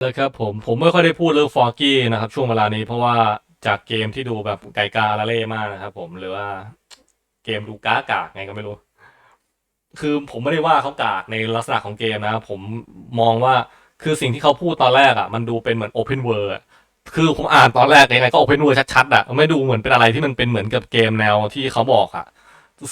แล้วครับผมผมไม่ค่อยได้พูดเรื่องฟอร์กี้นะครับช่วงเวลานี้เพราะว่าจากเกมที่ดูแบบไก่กาละเล่มากนะครับผมหรือว่าเกมดูก้ากากไงก็ไม่รู้ คือผมไม่ได้ว่าเขากากในลักษณะของเกมนะผมมองว่าคือสิ่งที่เขาพูดตอนแรกอะ มันดูเป็นเหมือนโอเพนเวิร์คือผมอ่านตอนแรกยังไงก็โอเพนเวิร์ชัดๆอะไม่ดูเหมือนเป็นอะไรที่มันเป็นเหมือนกับเกมแนวที่เขาบอกอะ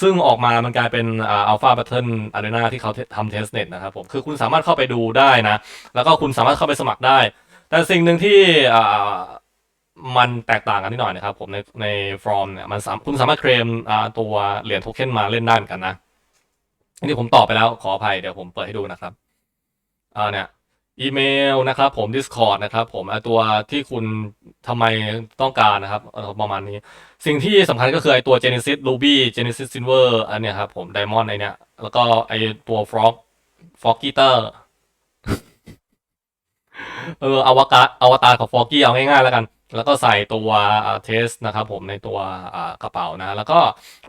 ซึ่งออกมามันกลายเป็นอัลฟาแบัตเทิลอารีนาที่เขาทำเทสเน็ตนะครับผม คือคุณสามารถเข้าไปดูได้นะ แล้วก็คุณสามารถเข้าไปสมัครได้ แต่สิ่งหนึ่งที่มันแตกต่างกันนิดหน่อยนะครับผมในในฟอร์มเนี่ยมันคุณสามารถเคลมตัวเหรียญโทเค็นมาเล่นได้เหมือนกันนะอันนี้ผมตอบไปแล้วขออภัยเดี๋ยวผมเปิดให้ดูนะครับอ่าเนี่ย อีเมลนะครับผม Discord นะครับผมอ่าตัวที่คุณทำไมต้องการนะครับประมาณนี้ สิ่งที่สำคัญก็คือไอตัว Genesis Ruby Genesis Silver อันเนี้ยครับผม Diamond ไอเนี้ยแล้วก็ไอตัว Frog Frog Guitar เอออวกาศอวตารของฟอ g กี้เอาง่ายๆแล้วกัน แล้วก็ใส่ตัวเทสนะครับผมในตัวกระเป๋านะ แล้วก็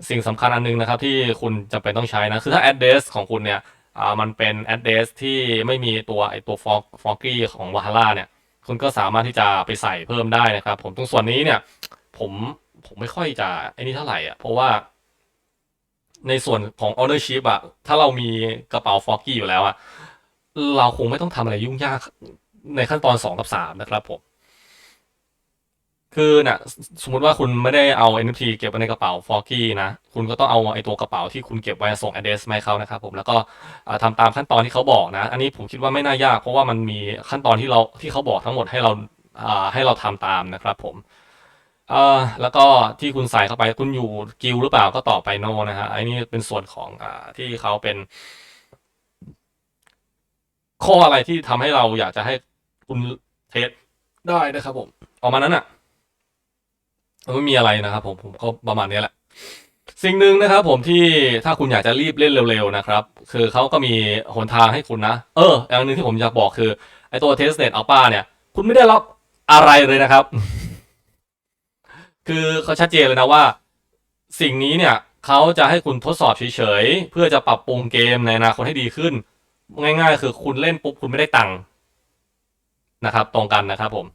สิ่งสำคัญอันนึงนะครับที่คุณจะเป็นต้องใช้นะ คือถ้า address ของคุณเนี่ย อ่ามันเป็น address ที่ไม่มีตัวไอตัวฟอ f o g กี้ของ w a h a l a เนี่ยคุณก็สามารถที่จะไปใส่เพิ่มได้นะครับ ผมตรงส่วนนี้เนี่ยผมผมไม่ค่อยจะไอ้นี่เท่าไหร่อะเพราะว่า ในส่วนของ ownership อะถ้าเรามีกระเป๋าฟอกกี้อยู่แล้วอะเราคงไม่ต้องทำอะไรยุ่งยากในขั้นตอนสองกับสามนะครับผม คือน่ะสมมติว่าคุณไม่ได้เอา NFT เก็บไว้ในกระเป๋าฟอกกี้นะ คุณก็ต้องเอาไอ้ตัวกระเป๋าที่คุณเก็บไว้ส่ง address มาให้เขานะครับผมแล้วก็อ่าทำตามขั้นตอนที่เขาบอกนะ อันนี้ผมคิดว่าไม่น่ายาก เพราะว่ามันมีขั้นตอนที่เราที่เขาบอกทั้งหมดให้เราให้เราทำตามนะครับผมเอ่อแล้วก็ที่คุณใส่เข้าไปคุณอยู่กิลหรือเปล่าก็ตอบไปโนนะฮะไอ้นี่เป็นส่วนของอ่าที่เขาเป็น ข้ออะไรที่ทำให้เราอยากจะให้คุณเทสได้นะครับผมออกมานั้นอะ ไม่มีอะไรนะครับผมผมก็ประมาณนี้แหละ สิ่งหนึ่งนะครับผมที่ถ้าคุณอยากจะรีบเล่นเร็วๆนะครับ คือเขาก็มีหนทางให้คุณนะ เอออย่างหนึ่งที่ผมอยากบอกคือไอตัว testnet alpha เนี่ย คุณไม่ได้รับอะไรเลยนะครับ คือเขาชัดเจนเลยนะว่า สิ่งนี้เนี่ยเขาจะให้คุณทดสอบเฉยๆ เพื่อจะปรับปรุงเกมในอนาคตให้ดีขึ้น ง่าย ๆ คือคุณเล่นปุ๊บคุณไม่ได้ตังค์นะครับ ตรงกันนะครับผม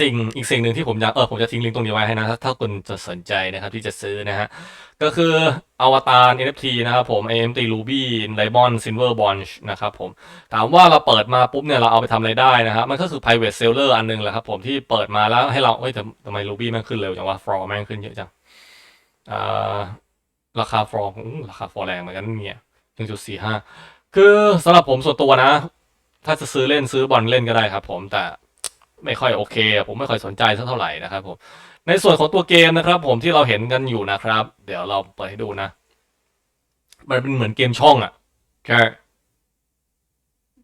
สิ่งอีกสิ่งหนึ่งที่ผมอยากเออผมจะทิ้งลิงก์ตรงนี้ไว้ให้นะถ้าถ้าคุณจะสนใจนะครับที่จะซื้อนะฮะ ก็คืออวตาร NFT นะครับผม AMT Ruby Diamond Silver Bond นะครับผม ถามว่าเราเปิดมาปุ๊บเนี่ยเราเอาไปทำอะไรได้นะครับ มันก็คือ private seller อันหนึงแหละครับผมที่เปิดมาแล้วให้เราเฮ้ยแต่ทำไม Ruby แม่งขึ้นเร็วจังวะ Floor แม่งขึ้นเยอะจังอ่าราคา Floor อื้อราคา Floor แรงเหมือนกันเนี่ยหนึ่งจุดสี่ห้าคือสำหรับผมส่วนตัวนะ ถ้าจะซื้อเล่นซื้อบอลเล่นก็ได้ครับผมแต่ ไม่ค่อยโอเค ผมไม่ค่อยสนใจสักเท่าไหร่นะครับผมในส่วนของตัวเกมนะครับ ผมที่เราเห็นกันอยู่นะครับ เดี๋ยวเราเปิดให้ดูนะ มันเป็นเหมือนเกมช่องอะ่ะแค่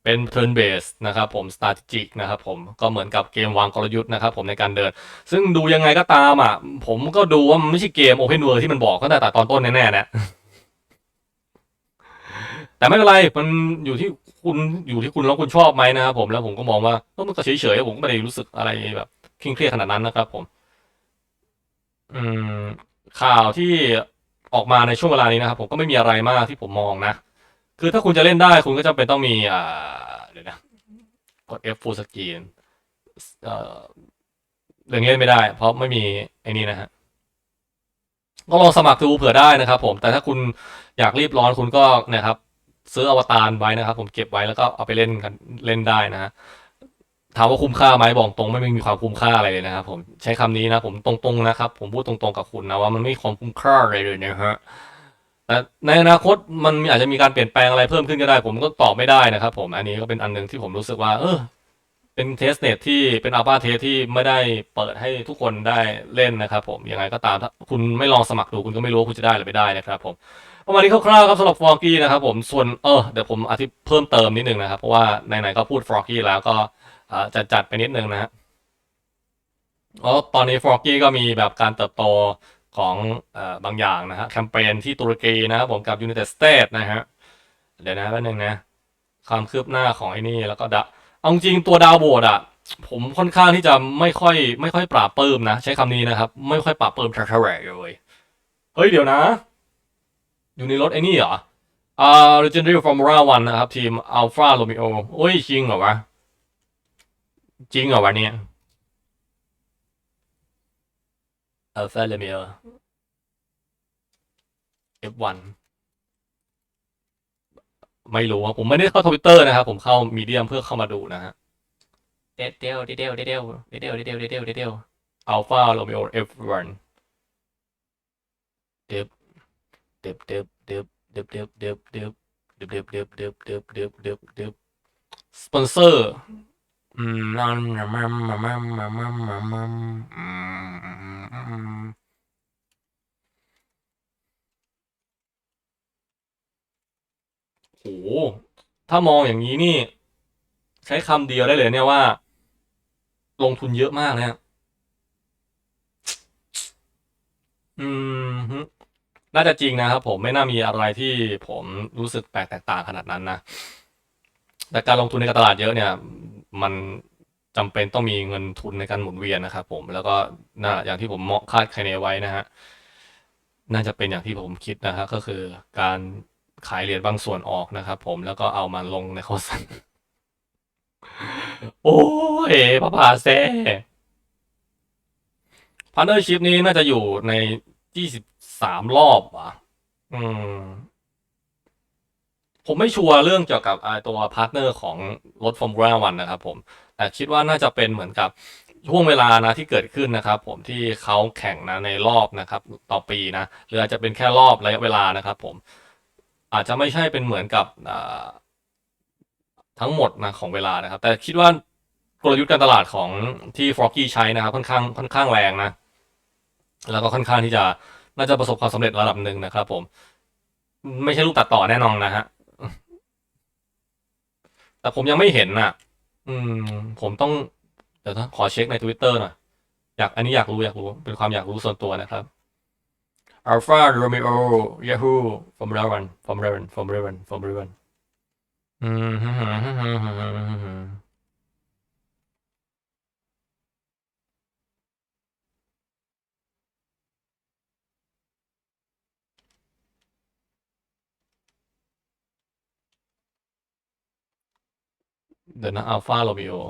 เป็น turn base นะครับผม strategic นะครับผมก็เหมือนกับเกมวางกลยุทธ์นะครับผมในการเดิน ซึ่งดูยังไงก็ตามอะผมก็ดูว่ามันไม่ใช่เกม open world ที่มันบอกตั้งแต่ตอนต้นแน่ๆนะ แต่ไม่เป็นไรมันอยู่ที่คุณอยู่ที่คุณแล้วคุณชอบไหมนะครับผมแล้วผมก็มองว่าเออมันก็เฉยๆผมก็ไม่ได้รู้สึกอะไรแบบเคร่งเครียดขนาดนั้นนะครับ ผม อืม ข่าวที่ออกมาในช่วงเวลานี้นะครับ ผมก็ไม่มีอะไรมากที่ผมมองนะคือถ้าคุณจะเล่นได้คุณก็จำเป็นต้องมีอ่าเดี๋ยวนะกด F full screen เอ่อเรื่องนี้เล่นไม่ได้ เพราะไม่มีไอ้นี่นะฮะก็ลองสมัครดูเผื่อได้นะครับ ผมแต่ถ้าคุณอยากรีบร้อนคุณก็นะครับ ซื้ออวตารไว้นะครับ ผมเก็บไว้แล้วก็เอาไปเล่นกันเล่นได้นะถามว่าคุ้มค่าไหมบอกตรงไม่มีความคุ้มค่าอะไรเลยนะครับผมใช้คำนี้นะผมตรงๆนะครับ ผมพูดตรงๆกับคุณนะว่ามันไม่มีความคุ้มค่าอะไรเลยนะฮะแต่ในอนาคตมันอาจจะมีการเปลี่ยนแปลงอะไรเพิ่มขึ้นก็ได้ ผมก็ตอบไม่ได้นะครับ ผมอันนี้ก็เป็นอันหนึ่งที่ผมรู้สึกว่า เออเป็นเทสเน็ตที่เป็นอัลฟาเทสที่ไม่ได้เปิดให้ทุกคนได้เล่นนะครับ ผมยังไงก็ตามถ้าคุณไม่ลองสมัครดูคุณก็ไม่รู้ว่าคุณจะได้หรือไม่ได้นะครับ ผม ประมาณนี้คร่าวๆครับสำหรับฟอร์กี้นะครับผมส่วนเออเดี๋ยวผมอธิเพิ่มเติมนิดนึงนะครับ เพราะว่าไหนๆก็พูดฟอร์กี้แล้วก็จะจัดไปนิดนึงนะฮะอ๋อตอนนี้ฟอร์กี้ก็มีแบบการเติบโตของอบางอย่างนะฮะแคมเปญที่ตุรกีนะครับผมกับ United States นะฮะเดี๋ยวนะแป๊บนึงนะความคืบหน้าของไอ้นี่แล้วก็ดะเอาจริงตัวดาวโบดอะผมค่อนข้างที่จะไม่ค่อยไม่ค่อยปราบปื้มนะ ใช้คำนี้นะครับ ไม่ค่อยปราบปื้มทรัคเรเลย เฮ้ยเดี๋ยวนะ อยู่ในรถไอ้นี่เหรออ่า Legendary Formula One นะครับ ทีม Alpha Romeo โอ้ย จริงเหรอวะ จริงเหรอวันนี้อัลฟาเลเมีย F1 ไม่รู้ครับผมไม่ได้เข้าทวิตเตอร์นะครับ ผมเข้ามีเดียมเพื่อเข้ามาดูนะฮะเดเดลเดเดลเดเดลเดเดลเดเดลเดเดลเดเดลอัลฟาโรมิโอ F1 เดบเด ดบเดบเดบเดบเดบเดบเดบเดบเดบเดบเดบเดบเดบเดบเดบสปอนเซอร์อืมนั่นมัมมัมมัมมัมมัมมัมมัมอืมโหถ้ามองอย่างนี้นี่ ใช้คำเดียวได้เลยเนี่ยว่า ลงทุนเยอะมากเนี่ย อืมฮึ น่าจะจริงนะครับผมไม่น่ามีอะไรที่ผมรู้สึกแปลกแตกต่างขนาดนั้นนะแต่การลงทุนในตลาดเยอะเนี่ย มันจำเป็นต้องมีเงินทุนในการหมุนเวียนนะครับผมแล้วก็น่าอย่างที่ผมเหมาะคาดคะเนไว้นะฮะน่าจะเป็นอย่างที่ผมคิดนะฮะก็คือการขายเหรียญบางส่วนออกนะครับผมแล้วก็เอามาลงในคอสันโอ้ยพระพาแซ่พาร์เนอร์ชิพนี้น่าจะอยู่ในยี่สิบ สามรอบอะอืม ผมไม่ชัวร์เรื่องเกี่ยวกับไอตัวพาร์ทเนอร์ของรถฟอร์มูล่าวันนะครับผม แต่คิดว่าน่าจะเป็นเหมือนกับช่วงเวลานะที่เกิดขึ้นนะครับ ผมที่เขาแข่งนะในรอบนะครับ ต่อปีนะหรืออาจจะเป็นแค่รอบระยะเวลานะครับผม อาจจะไม่ใช่เป็นเหมือนกับทั้งหมดนะของเวลานะครับ แต่คิดว่ากลยุทธ์การตลาดของที่ฟรอกกี้ใช้นะครับ ค่อนข้างค่อนข้างแรงนะ แล้วก็ค่อนข้างที่จะ น่าจะประสบความสำเร็จระดับหนึ่งนะครับผม ไม่ใช่รูปตัดต่อแน่นอนนะฮะ แต่ผมยังไม่เห็นน่ะ อืม ผมต้อง เดี๋ยวนะขอเช็คใน Twitter หน่อย อยาก อันนี้อยากรู้อยากรู้ เป็นความอยากรู้ส่วนตัวนะครับ Alpha Romeo Yahoo from Raven from Raven from Raven from Raven อืม เดี๋ยวนะ Alpha Romeo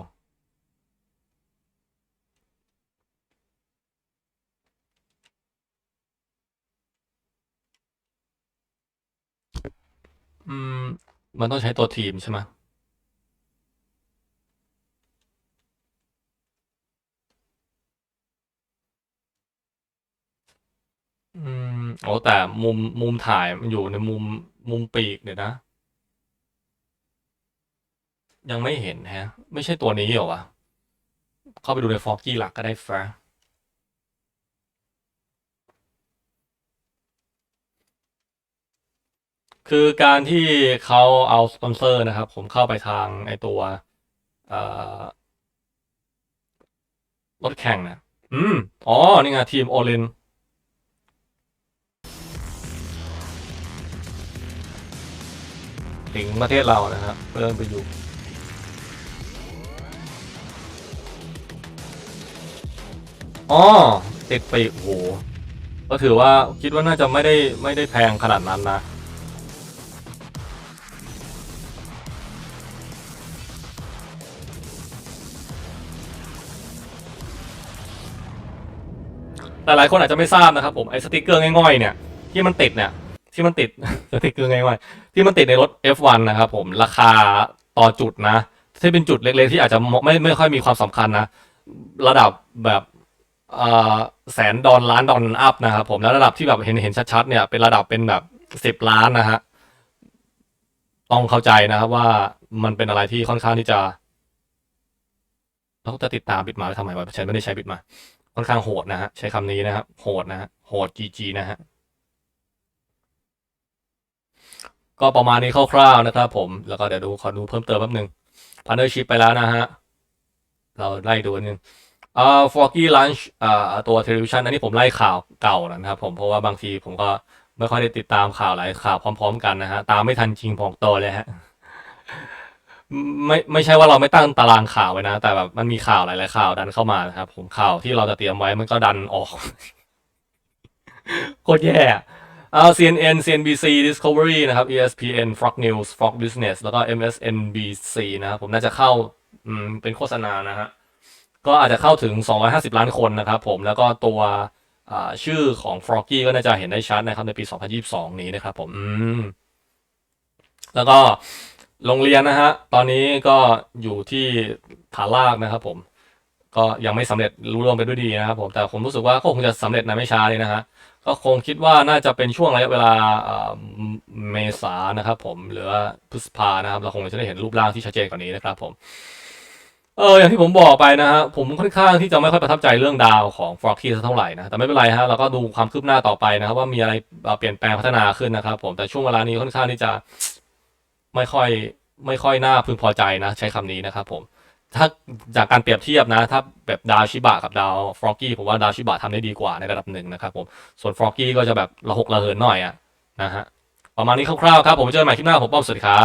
อืม มันต้องใช้ตัวทีมใช่ไหมอืมโอ้แต่มุมมุมถ่ายมันอยู่ในมุมมุมปีกเดี๋ยวนะ ยังไม่เห็นฮะ ไม่ใช่ตัวนี้เหรอวะ เข้าไปดูในฟอกกี้หลักก็ได้แฟร์คือการที่เขาเอาสปอนเซอร์นะครับ ผมเข้าไปทางไอตัวรถแข่งนะอืม อ๋อ นี่ไงทีมโอลินถึงประเทศเรานะครับเริ่มไปอยู่ อ๋อติดไปโอ้โห ก็ถือว่าคิดว่าน่าจะไม่ได้ไม่ได้แพงขนาดนั้นนะหลายๆคนอาจจะไม่ทราบนะครับผมไอ้สติกเกอร์ง่อยๆเนี่ยที่มันติดเนี่ยที่มันติดสติกเกอร์ง่ายๆที่มันติดในรถ F1 นะครับผมราคาต่อจุดนะที่เป็นจุดเล็กๆที่อาจจะไม่ไม่ค่อยมีความสำคัญนะ ระดับแบบ แสนดอลล้านดอลอัพนะครับผมแล้วระดับที่แบบเห็นเห็นชัดๆเนี่ยเป็นระดับเป็นแบบสิบล้านนะฮะต้องเข้าใจนะครับว่ามันเป็นอะไรที่ค่อนข้างที่จะเราจะติดตามบิตมาไว้ทำไมวะฉันไม่ได้ใช้บิตมาค่อนข้างโหดนะฮะใช้คำนี้นะครับโหดนะฮะโหด GG นะฮะก็ประมาณนี้คร่าวๆนะครับผมแล้วก็เดี๋ยวดูขอดูเพิ่มเติมแป๊บนึง partnership ไปแล้วนะฮะเราไล่ดูนิด นึงอ่า Foggy Lunch อ่าตัว television อันนี้ผมไล่ข่าวเก่านะครับผมเพราะว่าบางทีผมก็ไม่ค่อยได้ติดตามข่าวหลายข่าวพร้อม ๆ กันนะฮะตามไม่ทันจริงพองโตเลยฮะไม่ไม่ใช่ว่าเราไม่ตั้งตารางข่าวไว้นะ แต่แบบมันมีข่าวหลายๆข่าวดันเข้ามานะครับผมข่าวที่เราจะเตรียมไว้มันก็ดันออกโคตรแย่อ่า CNN CNBC Discovery นะครับ ESPN Fox News Fox Business แล้วก็ MSNBC นะครับผมน่าจะเข้าอืมเป็นโฆษณานะฮะ ก็อาจจะเข้าถึง 250 ล้านคนนะครับผมแล้วก็ตัวชื่อของ Froggy ก็น่าจะเห็นได้ชัดนะครับในปี 2022 นี้นะครับผมแล้วก็โรงเรียนนะฮะตอนนี้ก็อยู่ที่ฐานลากนะครับผมก็ยังไม่สำเร็จรู้ร่วงไปด้วยดีนะครับผมแต่ผมรู้สึกว่าก็คงจะสำเร็จในไม่ช้าเลยนะฮะก็คงคิดว่าน่าจะเป็นช่วงระยะเวลาเมษานะครับผมหรือพฤษภานะครับเราคงจะได้เห็นรูปร่างที่ชัดเจนกว่านี้นะครับผม เอออย่างที่ผมบอกไปนะฮะผมค่อนข้างที่จะไม่ค่อยประทับใจเรื่องดาวของฟรอกกี้สักเท่าไหร่นะแต่ไม่เป็นไรฮะเราก็ดูความคืบหน้าต่อไปนะครับว่ามีอะไรเปลี่ยนแปลงพัฒนาขึ้นนะครับผมแต่ช่วงเวลานี้ค่อนข้างที่จะไม่ค่อยไม่ค่อยน่าพึงพอใจนะ ใช้คำนี้นะครับผมถ้าจากการเปรียบเทียบนะ ถ้าแบบดาวชิบะกับดาวฟรอกกี้ผมว่าดาวชิบะทำได้ดีกว่าในระดับหนึ่งนะครับผมส่วนฟรอกกี้ก็จะแบบระหกระเหินหน่อยอะนะฮะประมาณนี้คร่าวๆครับผมเจอกันใหม่คลิปหน้าผมป้อมสวัสดีครับ